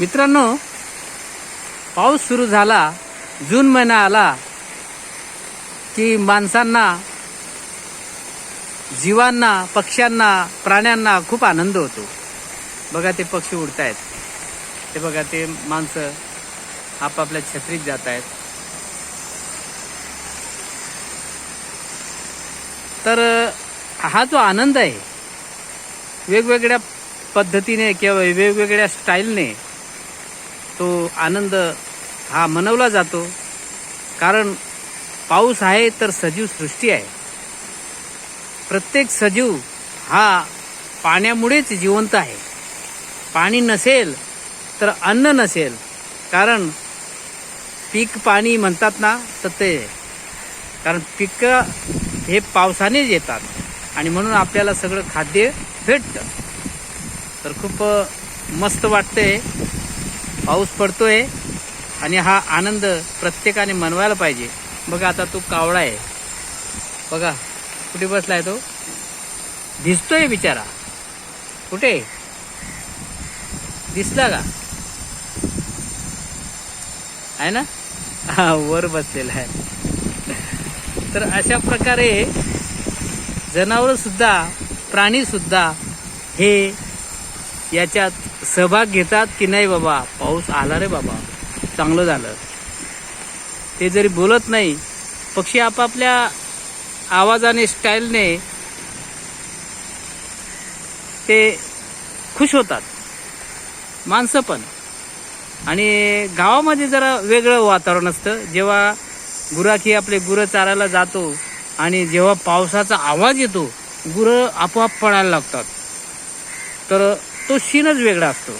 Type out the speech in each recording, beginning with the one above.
मित्रांनो पाऊस सुरू झाला जून महिना आला की माणसांना जीवांना पक्ष्यांना प्राण्यांना खूप आनंद होतो. बघा ते पक्षी उडतायत. ते बघा ते माणसं आपापल्या छत्रीत जात आहेत तर हा जो आनंद आहे वेगवेगळ्या पद्धतीने किंवा वेगवेगळ्या स्टाईलने तो आनंद हा मनवला जातो. कारण पाऊस आहे तर सजीव सृष्टी आहे. प्रत्येक सजीव हा पाण्यामुळेच जिवंत आहे. पाणी नसेल तर अन्न नसेल. कारण पीक पाणी म्हणतात ना तर ते कारण पिकं हे पावसानेच येतात. आणि म्हणून आपल्याला सगळं खाद्य भेटतं. तर खूप मस्त वाटतंय. पाऊस पडतोय आणि हा आनंद प्रत्येकाने मनवायला पाहिजे. बघा आता तो कावळा आहे. बघा कुठे बसलाय तो? दिसतोय बिचारा. कुठे? दिसला का? आहे ना? हा वर बसलेला आहे. तर अशा प्रकारे जनावर सुद्धा प्राणी सुद्धा हे याच्यात सहभाग घेतात की नाही बाबा? पाऊस आला रे बाबा. चांगलं झालं. ते जरी बोलत नाही पक्षी आपापल्या आवाजाने स्टाईलने ते खुश होतात. माणसं पण. आणि गावामध्ये जरा वेगळं वातावरण असतं. जेव्हा गुराखी आपले गुरं चारायला जातो आणि जेव्हा पावसाचा आवाज येतो गुरं आपोआप पडायला लागतात. तर तो सीनच वेगळा असतो.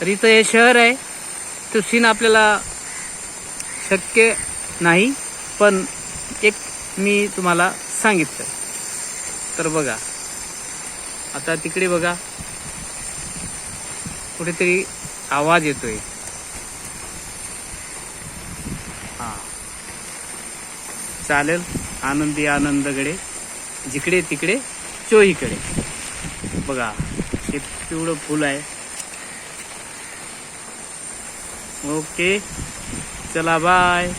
तर इथं हे शहर आहे. तो सीन आपल्याला शक्य नाही पण एक मी तुम्हाला सांगितलं तर बघा. आता तिकडे बघा. कुठेतरी आवाज येतोय. हा. चालेल. आनंदी आनंदकडे जिकडे तिकडे चोहीकडे. बघा. हे पिवळं फुल आहे. ओके. चला बाय